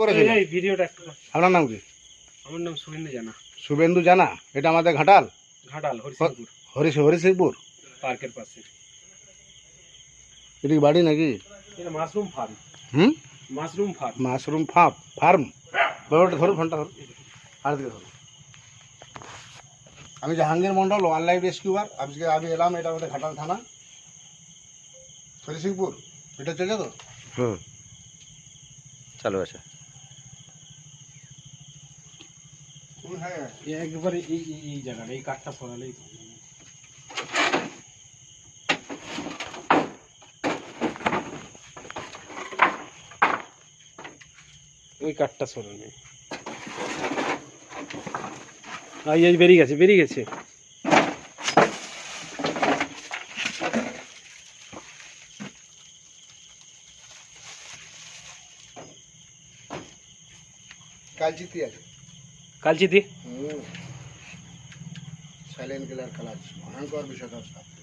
করেছিল? এই ভিডিওটা একটু আপনার নাম কি? আমার নাম সুরেন্দ্র জানা। শুভেন্দু জানা? এটা আমাদের ঘাটাল? ঘাটাল হরিশিংপুর হরিশ হরিশিংপুর পার্কের পাশে। এটি বাড়ি নাকি? এটা মাশরুম ফার্ম। হুম? Mushroom farm. Mushroom farm farm? বড়টা ধরুন ফোনটা ধরুন আর দিকে ধরুন আমি Jahangir Mondal one life rescuer আজকে আমি এলাম এটা আমাদের ঘাটাল থানা। হরিশিংপুর এটা চলে তো? হুম। চালু আছে হ্যাঁ একবারে এই এই এই জায়গাটা, এই কাঠটা সরালেই ওই কাঠটা সরালে এই এই বেরিয়ে গেছে বেরিয়ে গেছে। কালচিতি আছে কালচি দি। সাইলেন্ট কিলার খালাস ভয়ঙ্কর সাথে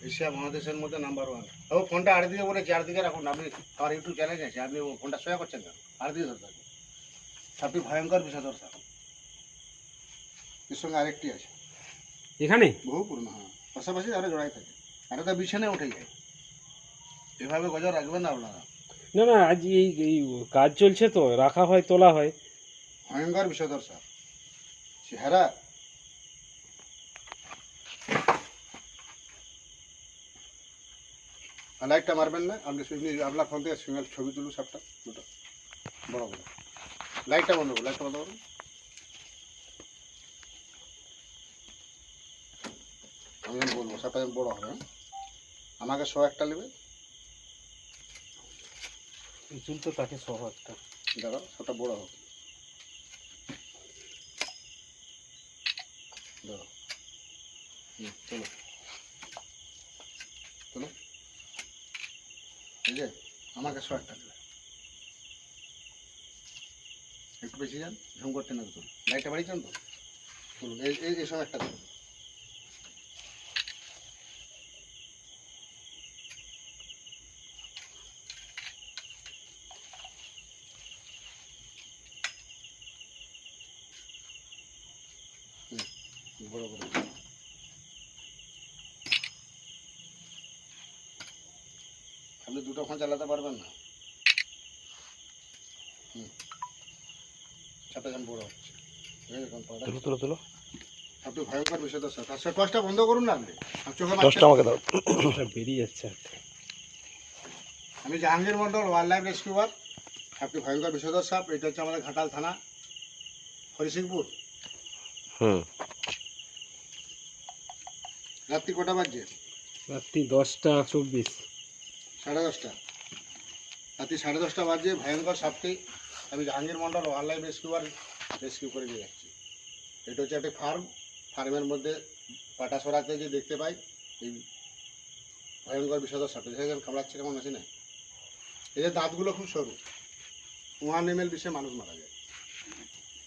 এশিয়া মহাদেশের মধ্যে নাম্বার ওয়ান ও ফোনটা আড়ে দিকে বলে চারদিকে রাখুন। আপনি আমার ইউটিউব চ্যানেল আছে আপনি ও ফোনটা সয়া করছেন কেন? আড়ে দিকে ধরতে সাপটি ভয়ঙ্কর বিষয়টার সাপ এর সঙ্গে আরেকটি আছে। এখানে? বহু পুরনো হ্যাঁ। পাশাপাশি আরও জড়াই থাকে। আর ওটা বিছানে উঠে যায়। এভাবে গজা রাখবেন না আপনারা। না না আজ এই কাজ চলছে তো রাখা হয় তোলা হয়। ভয়ঙ্কর বিষয়ধর সাপ চেহারা। লাইটটা মারবেন না আপনি আপনার ফোন থেকে সিঙ্গেল ছবি তুলুন সাপটা দুটো। বড় বড়। লাইটটা বন্ধ করুন লাইটটা বন্ধ করুন। আমি বলব সাপটা যেন বড় হবে হ্যাঁ? আমাকে শো একটা নেবে। চুল তো তাকে সহ একটা। দাঁড়াও সাপটা বড় হোক দাঁড়াও হুম চলো চলো এই যে একটা বেশি যান ঝুম করতে না চলুন। লাইটটা তো। চলুন সময় একটা বড় বড়। আপনি দুটো ফোন চালাতে পারবেন না। হুম। চাপটা বড় হচ্ছে। ঠিক আছে কোন পাউডার? তুলো তুলো তুলো। আপনি ভয়ঙ্কর বিষয় তো স্যার তার সাথে টর্চটা বন্ধ করুন না আপনি। আর চোখে দশটা আমাকে দাও। বেরিয়ে যাচ্ছে আমি Jahangir Mondal wild life rescuer আপনি ভয়ঙ্কর বিষধর সাপ। এটা হচ্ছে আমাদের ঘাটাল থানা হরিসিংপুর। হুম। রাত্রি কটা বাজছে? রাত্রি দশটা চব্বিশ। সাড়ে দশটা। রাত্রি সাড়ে দশটা বাজে। ভয়ঙ্কর সাপটি আমি Jahangir Mondal wildlife rescuer rescue করে নিয়ে যাচ্ছি। এটা হচ্ছে একটা ফার্ম ফার্মের মধ্যে পাটা সরাতে যে দেখতে পাই। এই ভয়ঙ্কর বিষধর সাপ। কামড়াচ্ছে কেমন আছে না। এই যে দাঁতগুলো খুব সরু। ওয়ান এম এল বিষে মানুষ মারা যায়।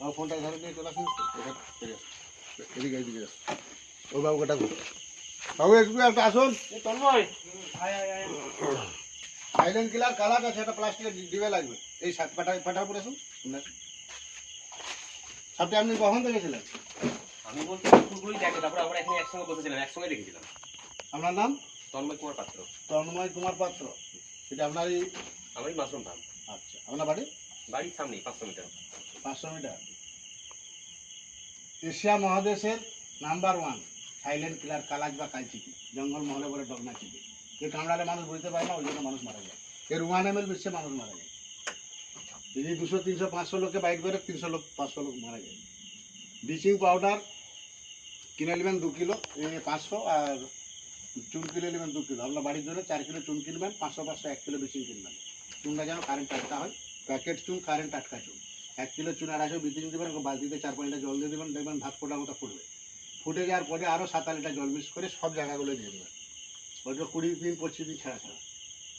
আমার ফোনটা ধরে নিয়ে চলে আসুন। এটা এদিকে এদিকে ও বাবু কটা বাবু একটু একটা আসুন সাইলেন্ট কিলার কালার আছে একটা প্লাস্টিকের ডিবে লাগবে। এই পাটা পাটার উপরে আসুন সামনে আপনি কখন দেখেছিলেন? আমি বলতে ফুলগুলোই দেখে তারপরে আমরা এখানে একসঙ্গে বসেছিলাম একসঙ্গে দেখেছিলাম। আপনার নাম? তন্ময় কুমার পাত্র। তন্ময় কুমার পাত্র। এটা আপনারই আমারই মাশরুম ফার্ম আচ্ছা আপনার বাড়ি? বাড়ির সামনেই পাঁচশো মিটার। পাঁচশো মিটার। এশিয়া মহাদেশের নাম্বার ওয়ান সাইলেন্ট কিলার কালাজ বা কালচিকি জঙ্গল মহলে বলে ডগনা চিকি এর কামড়ালে মানুষ বুঝতে পারে না, ওই জন্য মানুষ মারা যায়। এর ওয়ান এম এল বিশ্বে মানুষ মারা যায়। যদি দুশো, তিনশো, পাঁচশো লোককে বাইট করে, তিনশো লোক, পাঁচশো লোক মারা যায়। ব্লিচিং পাউডার, কিনে নেবেন দু কিলো পাঁচশো আর চুন কিনে নেবেন দু কিলো। আপনার বাড়ির জন্য চার কিলো চুন কিনবেন, পাঁচশো পাঁচশো, এক কিলো ব্লিচিং কিনবেন। চুনটা যেন কারেন্ট টাটকা হয়। প্যাকেট চুন কারেন্ট টাটকা চুন। এক কিলো চুন আড়াইশো ব্লিচিং দেবেন বালতিতে চার পাঁচ লিটার জল দিয়ে দেবেন, দেখবেন ভাত ফোটার মতো ফুটবে। ফুটে যাওয়ার পরে আরও সাত আট লিটার জল মিক্স করে সব জায়গাগুলো দিয়ে দেবেন। ওইটা কুড়ি দিন পঁচিশ দিন ছাড়া ছাড়া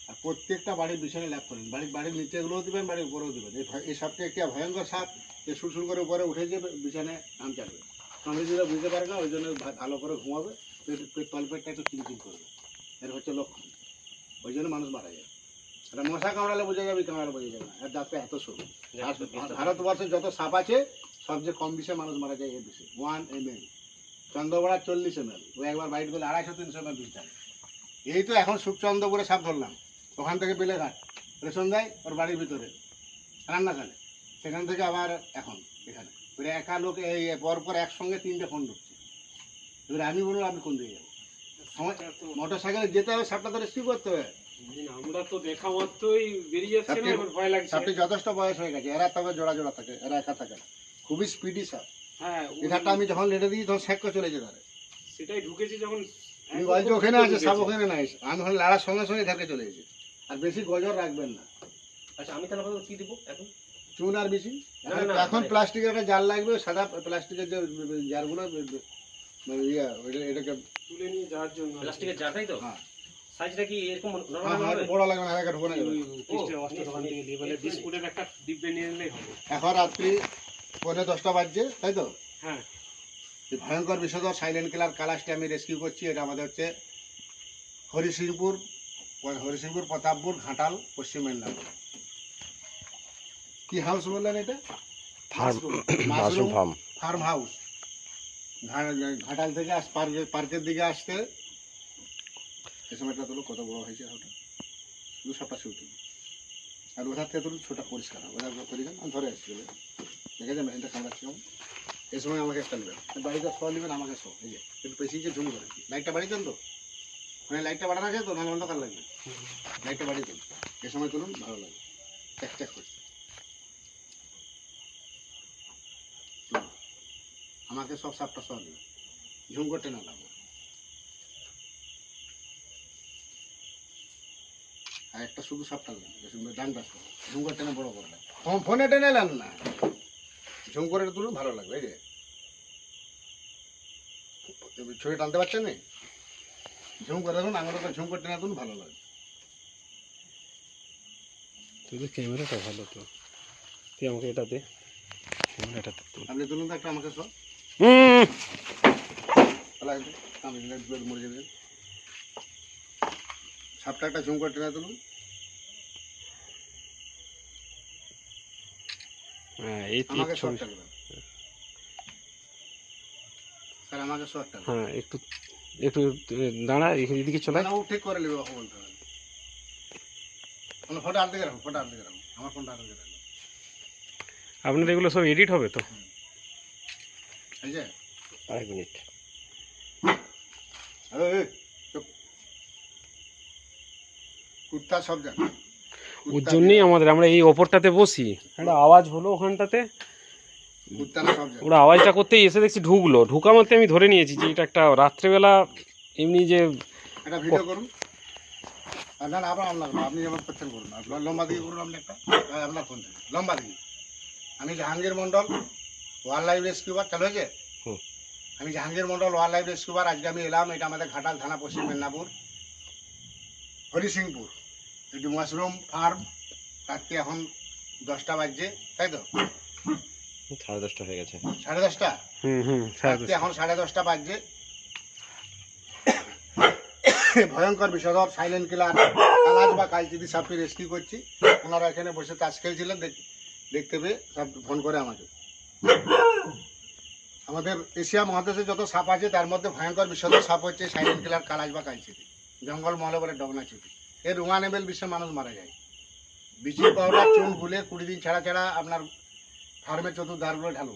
আর প্রত্যেকটা বাড়ির বিছানে ল্যাপ করেন বাড়ির বাড়ির নিচেগুলোও দেবেন বাড়ির উপরেও দেবেন। এই সাপটা একটি ভয়ঙ্কর সাপ যে সুরসুর করে উপরে উঠে যাবে বিছানে নাম চালবে। কামড়ে দিলে বুঝতে পারে না ওই জন্য ভালো করে ঘুমাবে পেট পেট তলপেটটা একটু চিনচিন করবে। এর হচ্ছে লক্ষণ। ওই জন্য মানুষ মারা যায়। এটা মশা কামড়ালে বোঝা যাবে কামড়ালে বোঝা যাবে না। এর দাঁতটা এত সরু। আর ভারতবর্ষে যত সাপ আছে সবচেয়ে কম বিষে মানুষ মারা যায় এর বিষে ওয়ান এম এল। চন্দ্রবড়া চল্লিশ এম এল। ও একবার বাইট করলে আড়াইশো তিনশো এম এল বিষ থাকে এই তো এখন সুখচন্দ্রপুরে সাপ ধরলাম। ওখান থেকে বেলেঘাট রেশন দেয় ওর বাড়ির ভিতরে রান্নাঘাটে সেখান থেকে আবার এখন এখানে। এবারে একা লোক এই পর পর একসঙ্গে তিনটে ফোন ঢুকছে এবারে আমি বলুন আমি কোন দিকে যাব? মোটর সাইকেলে যেতে হবে সাপটা তো রেস্কিউ করতে হবে? আমরা তো দেখা মাত্রই বেরিয়ে যাচ্ছে না সাপটি- ভয় লাগছে। সাপটি যথেষ্ট বয়স হয়ে গেছে এরা তবে জোড়া জোড়া থাকে এরা একা থাকে না। খুবই স্পিডি সাপ। হ্যাঁ এই আমি যখন লেটে দিই তখন শেক করে চলে যেতে পারে। সেটাই ঢুকেছে যখন আমি বলছি ওখানে আছে সাপ ওখানে নাই। আমি ওখানে লাড়ার সঙ্গে সঙ্গে চলে গেছে আর বেশি গজর রাখবেন না। আচ্ছা আমি তাহলে কি দেবো এখন? চুন আর বেশি। না, না, এখন মানে- প্লাস্টিকের একটা জাল লাগবে সাদা প্লাস্টিকের যে জারগুলো মানে ইয়া এটাকে তুলে নিয়ে যাওয়ার জন্য প্লাস্টিকের জারটাই তো? হ্যাঁ। সাইজটা কি এরকম হ্যাঁ, নরমাল হ্যাঁ, হবে? বড় লাগবে না হালকা ঢোকানো যাবে। ওই দোকান থেকে নিয়ে বিস্কুটের একটা ডিব্বে নিয়ে নিলেই হবে। এখন রাত্রি পৌনে দশটা বাজছে তাই তো? হ্যাঁ। ভয়ঙ্কর বিষধর সাইলেন্ট কিলার কালাসটি আমি রেস্কিউ করছি। এটা আমাদের হচ্ছে হরিসিংপুর হরিসিংপুর প্রতাপপুর ঘাটাল পশ্চিম মেদিনীপুর। কি হাউস বললেন এটা? Farm mushroom mushroom farm farm house Ghatal থেকে আস পার্কের দিকে আসতে এই সময়টা তুলো কত বড় হয়েছে ওটা শুধু সাপটা শুধু আর ওধার থেকে তুলুন ছোটা পরিষ্কার হবে। ওধার করে ধরে আসছি বলে দেখে যান মেশিনটা কামড়াচ্ছি কেমন? এই সময় আমাকে একটা নেবেন। বাড়িতে শো নেবেন, আমাকে শো এই যে, একটু বেশি ঝুম করে লাইটটা বাড়িতেন তো? মানে লাইটটা বাড়ানো আছে তো, নাহলে অন্ধকার লাগবে। লাইটটা বাড়িয়ে দিন। এই সময় তুলুন, ভালো লাগবে। চেক চেক করছে। আমাকে সব সাপটা সব দেবে ঝুম করতে না লাগবে। আর একটা শুধু সাপটা লাগবে ডানটা সব। ঝুম করতে না, বড় করে ফোন টেনে এলাম না। ঝুম করে তুলুন ভালো লাগবে এই যে। ছবি টানতে পারছেন না? ঝুম করে দেখুন আঙুলটা ঝুম করতে না তুলুন ভালো লাগবে। তোদের ক্যামেরাটা ভালো তো। তুই আমাকে এটা দে। ক্যামেরাটা আপনি তুলুন তো একটা আমাকে সব আমি মরে যাবে। সাপটা একটা ঝুম করতে না তুলুন। হ্যাঁ এই এই ছবি স্যার আমাকে শর্টটা হ্যাঁ একটু একটু দাঁড়া এদিকে চলে না, ঠিক করে নেবে ওকে বলতে হবে। ফোনটা আর দিকে রাখুন ফোনটা আর দিকে রাখুন আমার ফোনটা আর দিকে রাখুন আপনার এগুলো সব এডিট হবে তো? এই যে। আরেক মিনিট। কুত্তা সব জানে। ওর জন্যই আমাদের আমরা এই ওপরটাতে বসি। একটা আওয়াজ হলো ওখানটাতে। ওরা আওয়াজটা করতেই এসে দেখছি ঢুকলো। ঢুকা মাত্র আমি ধরে নিয়েছি যে এটা একটা রাত্রেবেলা এমনি যে একটা ভিডিও করুন। না না আবার আপনার আপনি যেমন করছেন করুন। আর ল- লম্বা দিকে করুন আপনি আপনার লম্বা আমি Jahangir Mondal wild life rescuer চালু হয়েছে। আমি Jahangir Mondal wild life rescuer আজকে আমি এলাম। এটা আমাদের ঘাটাল থানা পশ্চিম মেদিনীপুর। হরিসিংপুর। এটি মাশরুম ফার্ম রাত্রি এখন দশটা বাজছে তাই তো? সাড়ে দশটা হয়ে গেছে। সাড়ে দশটা? হুম এখন সাড়ে দশটা বাজছে। ভয়ঙ্কর বিষধর সাইলেন্ট কিলার কালাজ বা কালচিদি সাপকে রেস্কিউ করছি। ওনারা এখানে বসে তাস খেলছিলেন দেখতে পেয়ে সব ফোন করে আমাকে। আমাদের এশিয়া মহাদেশে যত সাপ আছে তার মধ্যে ভয়ঙ্কর বিষধর সাপ হচ্ছে সাইলেন্ট কিলার কালাজ বা কালচিদি জঙ্গল মহলে বলে ডবনা চিঠি এর রুঙা নেবেল বিষে মানুষ মারা যায়। বিচির পাউডার চুন গুলে কুড়ি দিন ছাড়া ছাড়া আপনার ফার্মের চতুর্ধারগুলো ঢালু।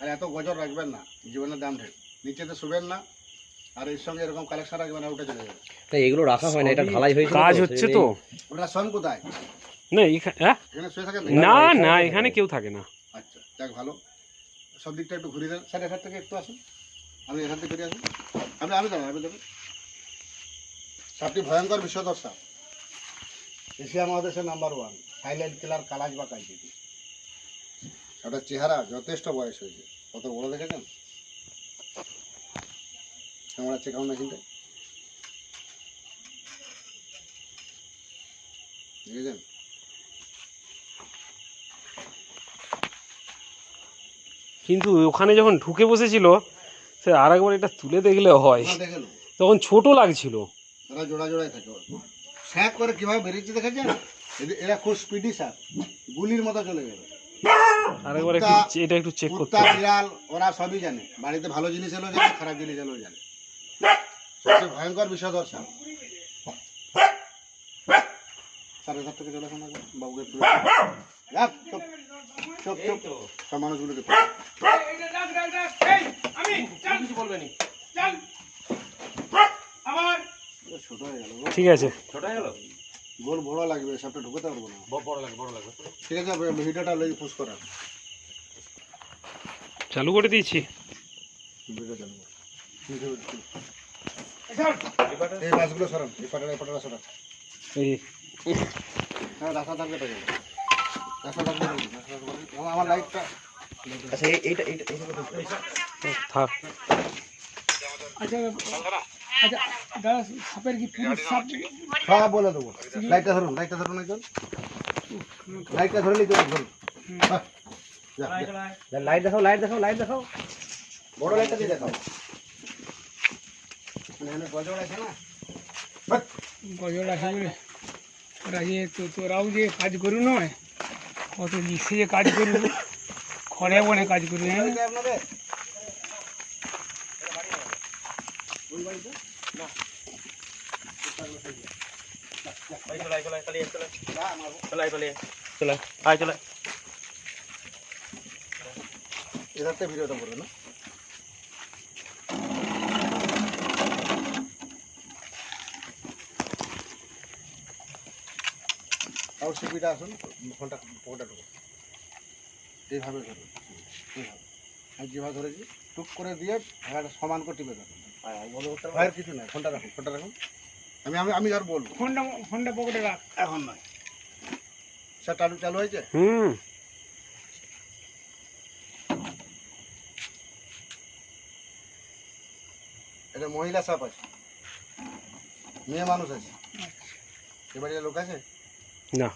আর এত গজর রাখবেন না জীবনের দাম ঢের। নিচেতে শুবেন না আর এর সঙ্গে এরকম কালেকশন রাখবেন আর উঠে চলে যাবে। না এগুলো রাখা হয় না এটা ঢালাই হয়েছে কাজ হচ্ছে তো। ওটা শোন কোথায়? না এখানে হ্যাঁ? শুয়ে থাকেন না না এখানে কেউ থাকে না। আচ্ছা যাক ভালো। সব দিকটা একটু ঘুরে দেন। স্যার এখান থেকে একটু আসুন। আপনি এখান থেকে ঘুরে আসুন আপনি আমি আপনি দেবেন সাপটি ভয়ঙ্কর সাপ এশিয়া মহাদেশের নাম্বার ওয়ান সাইলেন্ট কিলার কালাজ বা কালচিটি ওটার চেহারা যথেষ্ট বয়স হয়েছে। কত বড় দেখেছেন? কেমন আছে কেমন আছে দেখেছেন? কিন্তু ওখানে যখন ঢুকে বসেছিল সে আর একবার এটা তুলে দেখলে হয়। ওরা তখন ছোট লাগছিল। তারা জোড়া জোড়ায় থাকে স্যাঁক করে কীভাবে বেরিয়েছে দেখেছেন? এরা খুব স্পিডি সাপ গুলির মতো চলে যাবে আরেকবার একটু এটা একটু চেক করতে বিড়াল ওরা সবই জানে। বাড়িতে ভালো জিনিস এলেও জানে খারাপ জিনিস এলেও জানে। সবচেয়ে ভয়ঙ্কর বিষধর সাপ সাড়ে সাত থেকে চলে আসুন বাবুকে তুলে সব মানুষগুলোকে। কিছু। ঠিক আছে। ছোট হয়ে গেল? গোল বড় লাগবে সবটা ঢুকাতে পারব না। বড় লাগবে বড় লাগবে। ঠিক আছে ভিডিওটা লই পুশ করার চালু করে দিয়েছি। ভিডিও চালু করো। এই মাছগুলো সরান এই পাটাটা এই পাটাটা সরান। এই হ্যাঁ রাস্তা থাকলে পেয়ে যাবে রাস্তা থাকলে পেয়ে যাবে, রাস্তা থাকলে- আমার- আমার লাইটটা। আচ্ছা এই- এইটা এইটা এইটা থাক সব বলে দেবো। লাইটটা ধরুন লাইটটা ধরুন একজন লাইটটা ধরে নিতে ধরুন হ্যাঁ, যা, যা। লাইট দেখাও লাইট দেখাও লাইট দেখাও। বড় লাইটটা দিয়ে দেখাও। মানে এখানে গজর আছে না? বাট, গজল আছে বলে। ওরা যে তো তোরাও যে কাজ করু নয় কত লিখছে যে কাজ করু খড়ে বনে কাজ করু হ্যাঁ? আয় চলাই এধারতে ভিডিওটা করবে না আর সিপিটা আসুন ফোনটা ফোনটা ঢুকুন এইভাবে ধরুন, এইভাবে। আমি যেভাবে ধরেছি, টুক করে দিয়ে ভাইয়াটা সমান করে টিপে ধরুন ভাইয়ের কিছু নাই। ফোনটা রাখুন ফোনটা রাখুন। আমি আমি আমি আর বলব। ফোনটা ফোনটা পকেটে রাখ। এখন নয়। স্যার চালু চালু হয়েছে? হুম। এটা মহিলা সাপ আছে। মেয়ে মানুষ আছে। এবারে লোক আছে? না।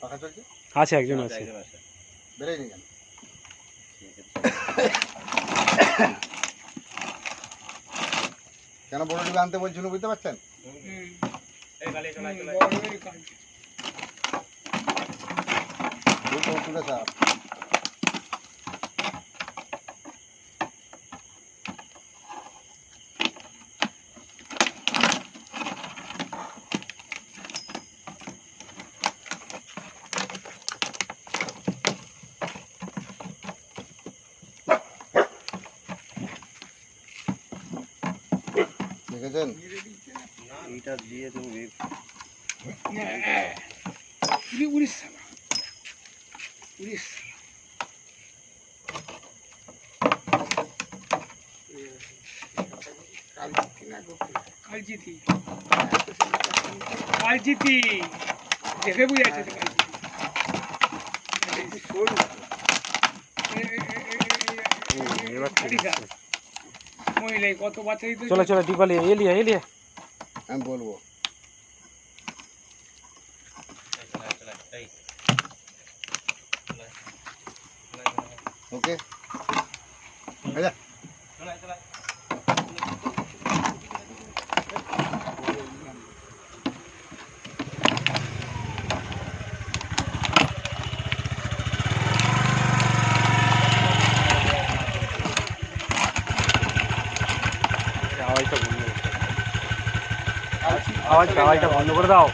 পাখা চলছে? আছে একজন আছে। বেরোয় নি কেন? কেন বড় ডুবে আনতে বলছিল বুঝতে পারছেন? তুলে সাপ দেখেছেন এইটা দিয়ে তুমি উড়ি- উড়িষ্যা উড়িষ্যা কালচিতি কালচিতি দেখে বুঝে আছে তো সরু এ- এ- এ- এ- এ- এবার। মহিলাই কত বাচ্চা দিত চলো চলো দীপালি এলিয়া এলিয়া। আমি বলব চলাই চলাই এই ওকে আচ্ছা চলাই চলাই আওয়াজটা বন্ধ করে আওয়াজ আওয়াজটা বন্ধ করে দাও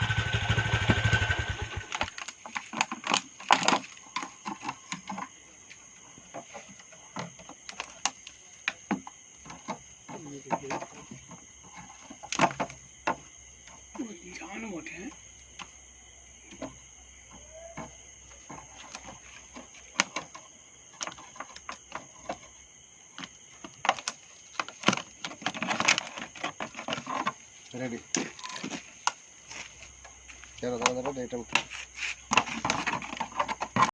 জান বটে হ্যাঁ? রেডি চলো দাদা দাদা এটা উঠো